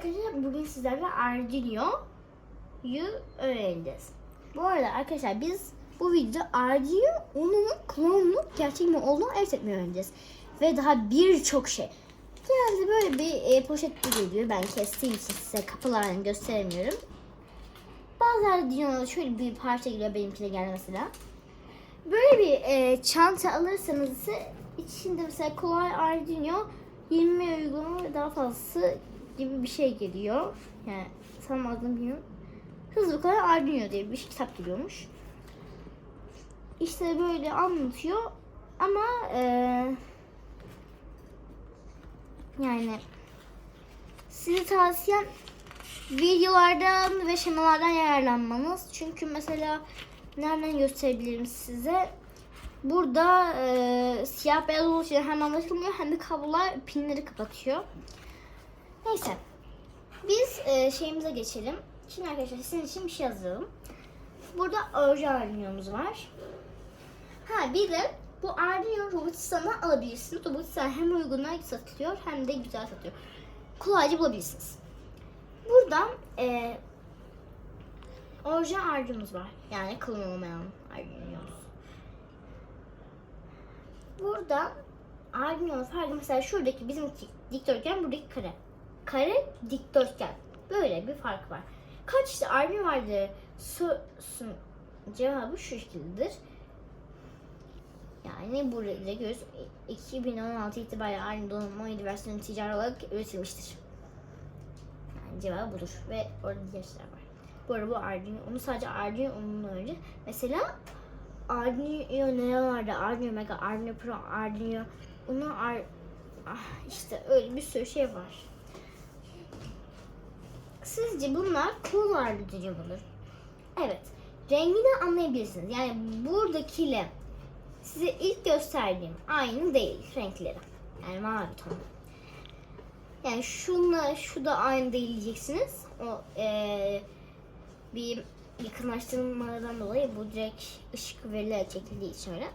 arkadaşlar bugün sizlerle Arduino'yu öğreneceğiz. Bu arada arkadaşlar biz bu videoda Arduino'nun klonunu gerçek mi olduğunu ayırt etmeyi öğreneceğiz. Ve daha birçok şey. Genelde böyle bir e, poşet geliyor. Ben kestiğim için size kapılarını gösteremiyorum. Bazı Arduino'da şöyle bir parça geliyor benimkine geldi mesela. Böyle bir e, çanta alırsanız ise içinde mesela kolay Arduino 20 uygulama ve daha fazlası gibi bir şey geliyor. Yani tam adını bilmiyorum. Hızlı kolay Arduino diye bir kitap geliyormuş. İşte böyle anlatıyor ama e, yani size tavsiyem videolardan ve şemalardan yararlanmanız. Çünkü mesela nereden gösterebilirim size? Burada e, siyah beyaz olduğu için hem anlaşılmıyor hem de kablolar pinleri kapatıyor. Neyse. Biz e, şeyimize geçelim. Şimdi arkadaşlar sizin için bir şey yazalım. Burada Arduino'muz var. Ha bir de bu Arduino Robotistan'dan alabilirsiniz. Robotistan hem uyguna satılıyor hem de güzel satıyor. Kolayca bulabilirsiniz. Buradan e, orijinal Arduino'muz var. Yani klon olmayan Arduino'muz. Burada Arduino'nun farkı mesela şuradaki bizim dikdörtgen buradaki kare. Kare dikdörtgen. Böyle bir fark var. Kaç işte Arduino vardı sorusun cevabı şu şekildedir. Yani burada görüyoruz 2016 itibariyle Arduino'nun 17 versiyonu ticari olarak üretilmiştir. Yani cevabı budur. Ve orada diğer şeyler var. Bu arada bu Arduino. Onu sadece Arduino onun önce. Mesela Arduino ne vardı? Arduino Mega, Arduino Pro, Arduino. Onu Ar ah, işte öyle bir sürü şey var. Sizce bunlar cool Arduino mudur? Evet. Rengini anlayabilirsiniz. Yani buradakiyle size ilk gösterdiğim aynı değil renkleri. Yani mavi ton. Yani şunla şu da aynı değil diyeceksiniz. O eee bir yakınlaştırmadan dolayı bu direkt ışık verilerek çekildiği için öyle.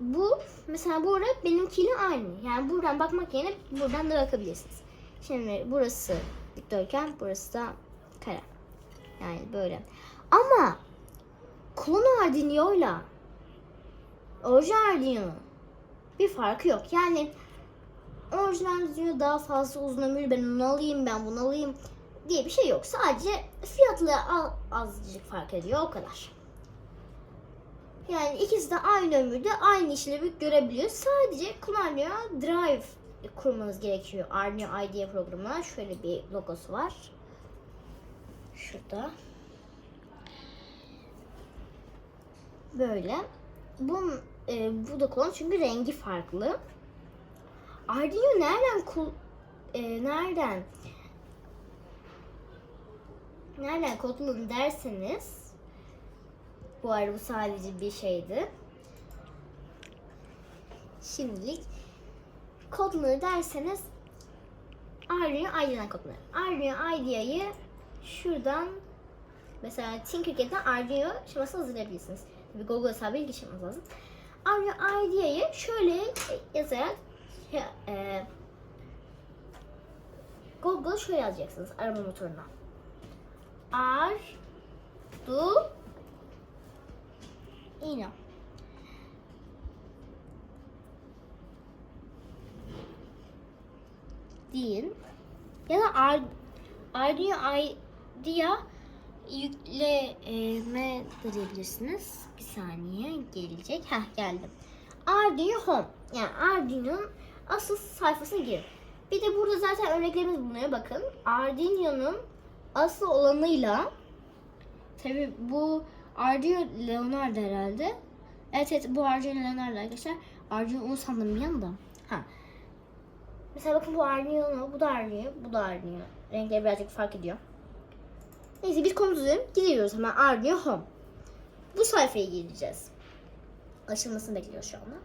Bu mesela burada benimkiyle aynı. Yani buradan bakmak yerine buradan da bakabilirsiniz. Şimdi burası dikdörtgen, burası da kare. Yani böyle. Ama klon Arduino'yla orijinal Arduino bir farkı yok. Yani orijinal Arduino daha fazla uzun ömürlü ben onu alayım ben bunu alayım diye bir şey yok. Sadece fiyatları azıcık fark ediyor o kadar. Yani ikisi de aynı ömürde aynı işlevi görebiliyor. Sadece Arduino Drive kurmanız gerekiyor. Arduino IDE programına şöyle bir logosu var. Şurada. Böyle. Bunun, e, bu da kullan çünkü rengi farklı. Arduino nereden kul e, nereden nereden kodladın derseniz bu arada bu sadece bir şeydi. Şimdilik kodları derseniz Arduino IDE'den kodlanır. Arduino IDE'yi şuradan mesela Tinkercad'den Arduino şeması hazırlayabilirsiniz. Tabii Google hesabıyla geçirmeniz lazım. Arduino IDE'yi şöyle yazarak e, Google şöyle yazacaksınız arama motoruna. Arduino deyin. Ya da Ar Arduino IDEA yükleme de diyebilirsiniz. Bir saniye gelecek. Heh geldim. Arduino Home. Yani Arduino'nun asıl sayfasına girin. Bir de burada zaten örneklerimiz bulunuyor. Bakın Arduino'nun asıl olanıyla tabi bu Arduino Leonardo herhalde. Evet evet bu Arduino Leonardo arkadaşlar. Arduino onu sandım bir anda. Ha. Mesela bakın bu Arduino, bu da Arduino, bu da Arduino. Renkleri birazcık fark ediyor. Neyse biz komut üzerine gidiyoruz hemen Arduino Home. Bu sayfaya gireceğiz. Açılmasını bekliyoruz şu anda.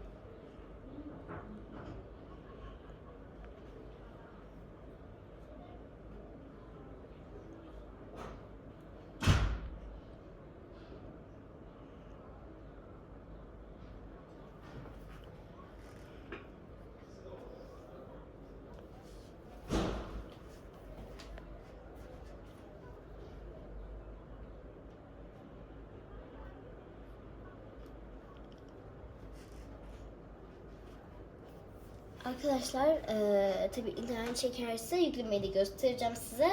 Arkadaşlar eee tabii internet çekerse yüklemeyi de göstereceğim size.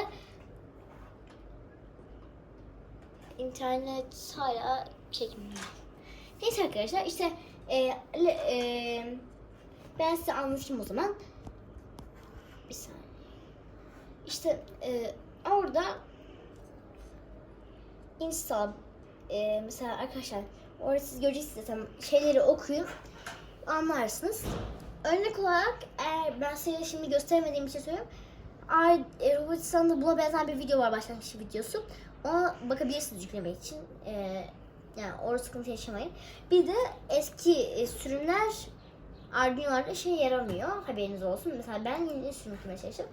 İnternet hala çekmiyor. Neyse arkadaşlar işte le- eee, ben size anlatayım o zaman. Bir saniye. İşte eee, orada install eee, mesela arkadaşlar orada siz göreceksiniz şeyleri okuyun anlarsınız. Örnek olarak eğer ben size şimdi göstermediğim için söylüyorum. Eğer e, Robotistan'da buna benzer bir video var başlangıç videosu. Ona bakabilirsiniz yüklemek için. Ee, yani orada sıkıntı yaşamayın. Bir de eski e, sürümler Arduino'larda şey yaramıyor. Haberiniz olsun. Mesela ben yeni sürüm yüklemeye çalıştım.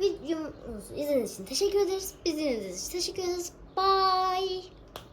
Videomuzu izlediğiniz için teşekkür ederiz. İzlediğiniz için teşekkür ederiz. Bye.